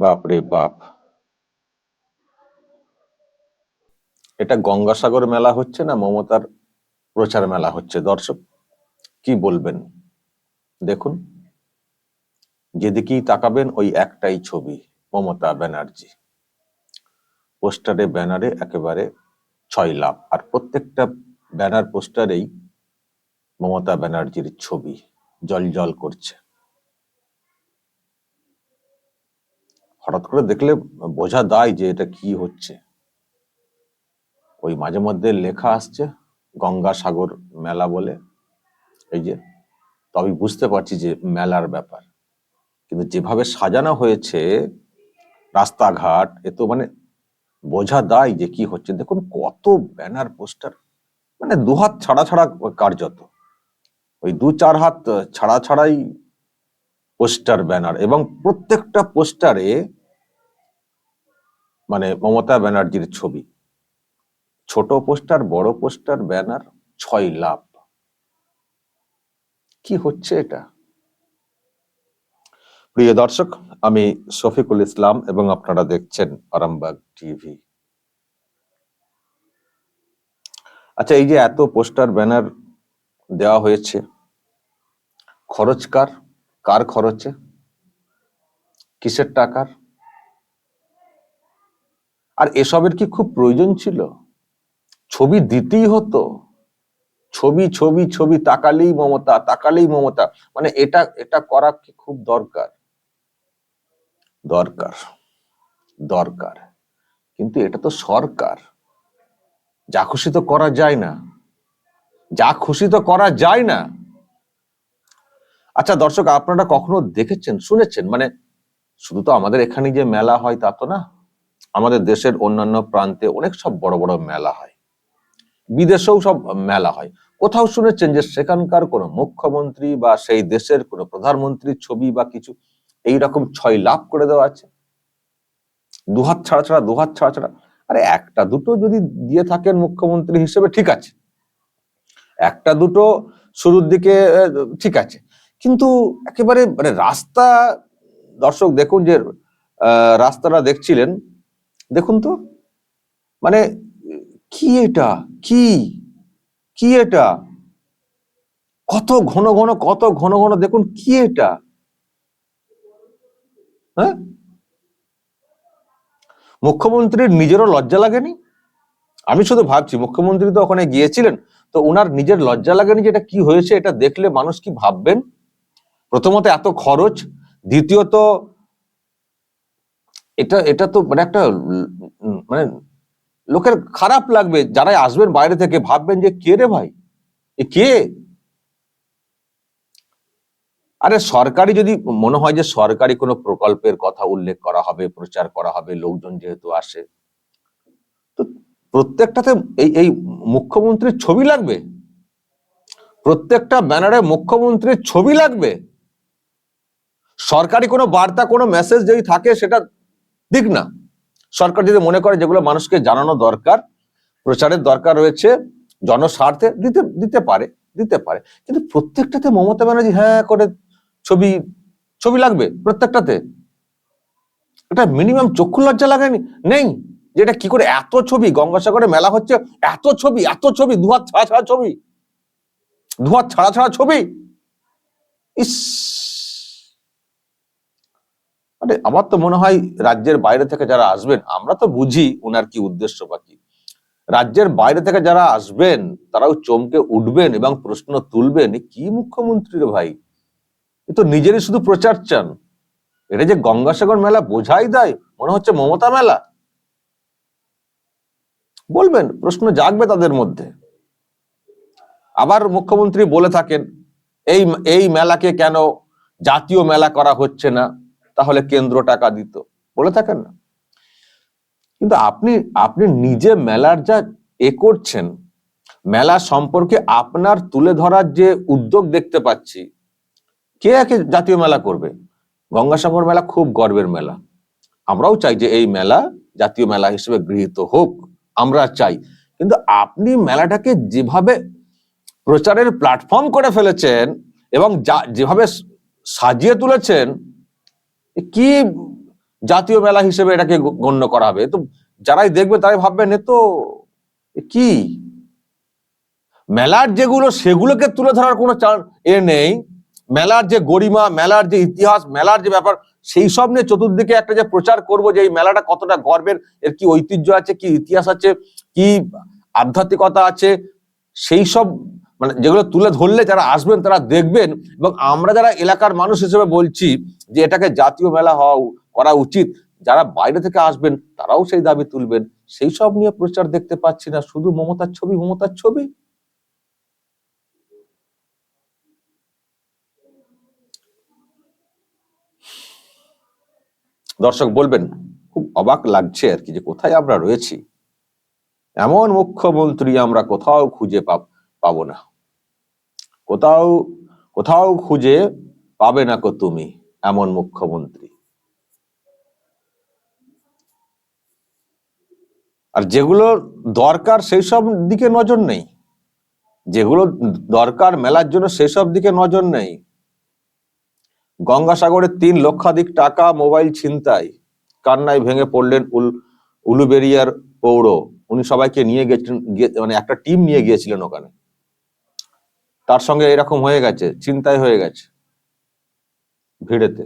বাপরে বাপ। এটা গঙ্গাসাগর মেলা হচ্ছে না মমতার প্রচার মেলা হচ্ছে? দর্শক, কি বলবেন? দেখুন, যেদিকেই তাকাবেন ওই একটাই ছবি, মমতা ব্যানার্জি। পোস্টারে, ব্যানারে একেবারে ছয় লাভ আর প্রত্যেকটা ব্যানার পোস্টারেই মমতা ব্যানার্জির ছবি জল জল করছে। হঠাৎ করে দেখলে বোঝা দায় যে এটা কি হচ্ছে। ওই মাঝে মধ্যে লেখা আসছে গঙ্গাসাগর মেলা বলে। এই যে তো বুঝতে পারছি যে মেলার ব্যাপার। কিন্তু যেভাবে সাজানো হয়েছে, রাস্তাঘাট, এ তো মানে বোঝা দায় যে কি হচ্ছে। দেখুন, কত ব্যানার, পোস্টার। মানে দু হাত ছাড়া ছাড়া কার্যত ওই দু চার হাত ছাড়া ছাড়াই পোস্টার, ব্যানার এবং প্রত্যেকটা পোস্টারে মানে মমতা ব্যানার্জির ছবি। ছোট পোস্টার, বড় পোস্টার, ব্যানার, ছয় লাভ কি হচ্ছে এটা? প্রিয় দর্শক, আমি শফিকুল ইসলাম এবং আপনারা দেখছেন আরামবাগ টিভি। আচ্ছা এই যে এত পোস্টার, ব্যানার দেওয়া হয়েছে, খরচ কার? কার খরচে? কিসের টাকার? আর এসবের কি খুব প্রয়োজন ছিল? ছবি দিতেই হতো। ছবি ছবি ছবি তাকালেই মমতা তাকালেই মমতা। মানে এটা এটা করা কি খুব দরকার? দরকার দরকার। কিন্তু এটা তো সরকার। যা খুশি তো করা যায় না। যা খুশি তো করা যায় না। আচ্ছা দর্শক, আপনারা কখনো দেখেছেন, শুনেছেন? মানে শুধু তো আমাদের এখানে যে মেলা হয় তা তো না। আমাদের দেশের অন্যান্য প্রান্তে অনেক সব বড় বড় মেলা হয়। বিদেশেও সব মেলা হয়। কোথাও শুনেছেন যে সেখানকার কোনো মুখ্যমন্ত্রী বা সেই দেশের কোনো প্রধানমন্ত্রীর ছবি বা কিছু এই রকম ছয় লাভ করে দেওয়া আছে? দুহাত ছাড়া ছাড়া, দুহাত ছাড়া ছাড়া। আরে একটা দুটো যদি দিয়ে থাকেন মুখ্যমন্ত্রী হিসেবে ঠিক আছে। একটা দুটো শুরুর দিকে ঠিক আছে। কিন্তু একেবারে মানে রাস্তা, দর্শক দেখুন যে রাস্তাটা দেখছিলেন দেখুন তো মানে কি এটা? কি? কি এটা? কত ঘন ঘন, কত ঘন ঘন, দেখুন কি এটা? হ্যাঁ? মুখ্যমন্ত্রীর নিজেরও লজ্জা লাগেনি? আমি শুধু ভাবছি, মুখ্যমন্ত্রী তো ওখানে গিয়েছিলেন, তো ওনার নিজের লজ্জা লাগেনি যে এটা কি হয়েছে, এটা দেখলে মানুষ কি ভাববেন? প্রথমত এত খরচ, দ্বিতীয়ত এটা এটা তো মানে একটা মানে লোকের খারাপ লাগবে যারাই আসবেন বাইরে থেকে, ভাববেন যে কে রে ভাই? এ কে? আরে সরকারি যদি মনে হয় যে সরকারি কোনো প্রকল্পের কথা উল্লেখ করা হবে, প্রচার করা হবে, লোকজন যেহেতু আসে, তো প্রত্যেকটাতে এই এই মুখ্যমন্ত্রীর ছবি লাগবে। প্রত্যেকটা ব্যানারে মুখ্যমন্ত্রীর ছবি লাগবে। সরকারি কোনো বার্তা, কোনো মেসেজ যদি থাকে, সেটা দিক না। সরকার যদি মনে করে যেগুলো মানুষকে জানানো দরকার, প্রচারের দরকার রয়েছে, জনস্বার্থে দিতে দিতে পারে দিতে পারে। কিন্তু প্রত্যেকটাতে মমতা ব্যানার্জি হ্যাঁ করে ছবি ছবি লাগবে প্রত্যেকটাতে। এটা মিনিমাম চক্ষু লজ্জা লাগেনি? নেই। যে এটা কি করে এত ছবি, গঙ্গাসাগরে মেলা হচ্ছে, এত ছবি এত ছবি, দুহাত ছাড়া ছাড়া ছবি। দুহাত ছাড়া ছাড়া ছবি। ইস! মানে আমার তো মনে হয় রাজ্যের বাইরে থেকে যারা আসবেন, আমরা তো বুঝি ওনার কি উদ্দেশ্য বা কি। রাজ্যের বাইরে থেকে যারা আসবেন, তারাও চমকে উঠবেন এবং প্রশ্ন তুলবেন কি মুখ্যমন্ত্রী রে ভাই? এ তো নিজেরই শুধু প্রচার চান। এটা যে গঙ্গাসাগর মেলা বোঝাই দেয়, মনে হচ্ছে মমতা মেলা। বলবেন, প্রশ্ন জাগবে তাদের মধ্যে। আবার মুখ্যমন্ত্রী বলে থাকেন, এই এই মেলাকে কেন জাতীয় মেলা করা হচ্ছে না? তাহলে কেন্দ্র টাকা দিত। বলে থাকেন না। কিন্তু আপনি আপনি নিজে মেলার যা এ করছেন, মেলা সম্পর্কে আপনার তুলে ধরার যে উদ্যোগ দেখতে পাচ্ছি, কে একে জাতীয় মেলা করবে? গঙ্গাসাগর মেলা খুব গর্বের মেলা। আমরাও চাই যে এই মেলা জাতীয় মেলা হিসেবে গৃহীত হোক, আমরা চাই। কিন্তু আপনি মেলাটাকে যেভাবে প্রচারের প্ল্যাটফর্ম করে ফেলেছেন এবং যা- যেভাবে সাজিয়ে তুলেছেন কি জাতীয় মেলা হিসেবে এটাকে গণ্য করা হবে? তো যারাই দেখবে তারাই ভাববেন, এ তো কি? মেলার যেগুলো, সেগুলোকে তুলে ধরার কোনো এ নেই। মেলার যে গরিমা, মেলার যে ইতিহাস, মেলার যে ব্যাপার, সেই সব নিয়ে চতুর্দিকে একটা যে প্রচার করব যে এই মেলাটা কতটা গর্বের, এর কি ঐতিহ্য আছে, কি ইতিহাস আছে, কি আধ্যাত্মিকতা আছে, সেই সব মানে যেগুলো তুলে ধরলে যারা আসবেন তারা দেখবেন এবং আমরা যারা এলাকার মানুষ হিসেবে বলছি যে এটাকে জাতীয় মেলা হওয়া করা উচিত, যারা বাইরে থেকে আসবেন তারাও সেই দাবি তুলবেন। সেই সব নিয়ে প্রচার দেখতে পাচ্ছি না, শুধু মমতার ছবি মমতার ছবি? দর্শক বলবেন, খুব অবাক লাগছে আর কি যে কোথায় আমরা রয়েছি। এমন মুখ্যমন্ত্রী আমরা কোথাও খুঁজে পাব, পাবো না। কোথাও কোথাও খুঁজে পাবে না কো তুমি এমন মুখ্যমন্ত্রী। আর যেগুলো দরকার সেই সব দিকে নজর নেই। যেগুলো দরকার মেলার জন্য সেসব দিকে নজর নেই। গঙ্গাসাগরে তিন লক্ষাধিক টাকা মোবাইল ছিনতাই, কান্নায় ভেঙে পড়লেন উল, উলুবেরিয়ার পৌর। উনি সবাইকে নিয়ে গেছিলেন মানে একটা টিম নিয়ে গিয়েছিলেন ওখানে। তার সঙ্গে এরকম হয়ে গেছে চিন্তায় হয়ে গেছে ভিড়েতে।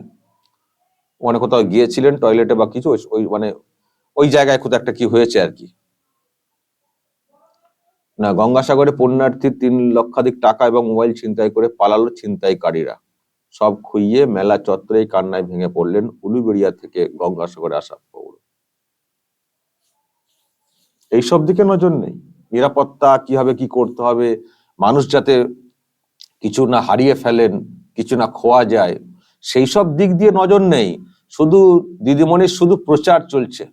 মানে কোথাও গিয়েছিলেন টয়লেটে বা কিছু, ওই- মানে ওই জায়গায় কোথাও একটা কি হয়েছে আর কি। না, গঙ্গাসাগরে পুণ্যার্থীর তিন লক্ষাধিক টাকা এবং মোবাইল ছিনতাই করে পালালো ছিনতাইকারীরা। সব খুইয়ে মেলা চত্বরেই কান্নায় ভেঙে পড়লেন উলুবেড়িয়া থেকে গঙ্গাসাগরে আসা পৌর। এইসব দিকে নজর নেই। নিরাপত্তা, কীভাবে কি করতে হবে, মানুষ যাতে কিছু না হারিয়ে ফেলেন, কিছু না খোয়া যায়, সেই সব দিক দিয়ে নজর নেই। শুধু দিদিমণির শুধু প্রচার চলছে।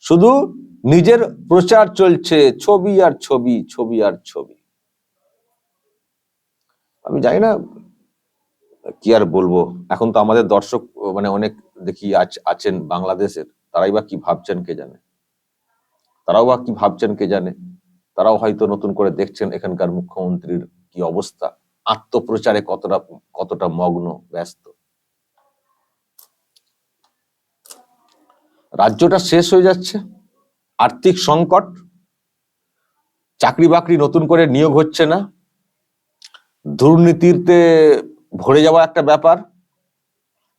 শুধু নিজের প্রচার চলছে, ছবি আর ছবি ছবি আর ছবি। আমি জানি না, কি আর বলব। এখন তো আমাদের দর্শক মানে অনেক দেখি আছ- আছেন বাংলাদেশের। তারাই বা কি ভাবছেন কে জানে? তারাও বা কি ভাবছেন কে জানে? তারাও হয়তো নতুন করে দেখছেন এখানকার মুখ্যমন্ত্রীর কি অবস্থা। আত্মপ্রচারে কতটা কতটা মগ্ন, ব্যস্ত। রাজ্যটা শেষ হয়ে যাচ্ছে। আর্থিক সংকট। চাকরি বাকরি নতুন করে নিয়োগ হচ্ছে না। দুর্নীতিতে ভরে যাওয়া একটা ব্যাপার।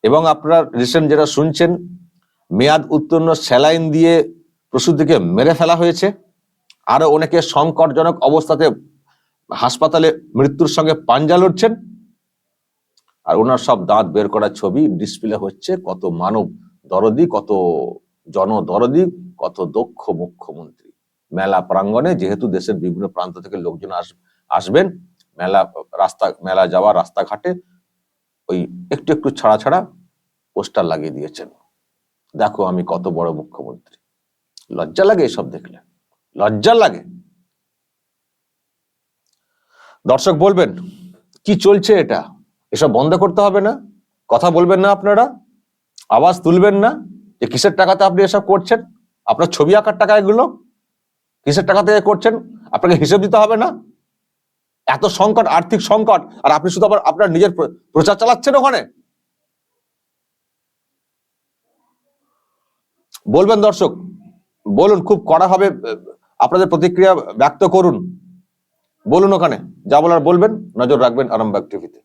এবং আপনার রিসেন্ট যেটা শুনছেন, মেয়াদ উত্তীর্ণ স্যালাইন দিয়ে প্রসূতিকে মেরে ফেলা হয়েছে। আরও অনেকে সংকটজনক অবস্থাতে হাসপাতালে মৃত্যুর সঙ্গে পাঞ্জা লড়ছেন। আর ওনার সব দাঁত বের করা ছবি ডিসপ্লে হচ্ছে। কত মানব দরদি, কত জনদরদি, কত দক্ষ মুখ্যমন্ত্রী। মেলা প্রাঙ্গণে, যেহেতু দেশের বিভিন্ন প্রান্ত থেকে লোকজন আস, আসবেন, মেলা, রাস্তা, মেলা যাওয়া রাস্তাঘাটে ওই একটু একটু ছাড়া ছাড়া পোস্টার লাগিয়ে দিয়েছেন। দেখো আমি কত বড় মুখ্যমন্ত্রী। লজ্জা লাগে এসব দেখলে। লজ্জা লাগে। দর্শক বলবেন, কি চলছে এটা? এসব বন্ধ করতে হবে না? কথা বলবেন না আপনারা? আওয়াজ তুলবেন না? যে কিসের টাকাতে আপনি এসব করছেন? আপনার ছবি আঁকার টাকা এগুলো? কিসের টাকা থেকে করছেন? আপনাকে হিসেব দিতে হবে না? এত সংকট, আর্থিক সংকট, আর আপনি শুধু আবার আপনার নিজের প্রচার চালাচ্ছেন ওখানে? বলবেন দর্শক, বলুন, খুব কড়া ভাবে আপনাদের প্রতিক্রিয়া ব্যক্ত করুন। বলুন ওখানে। যা বলার বলবেন নজর রাখবেন আরামবাগ টিভিতে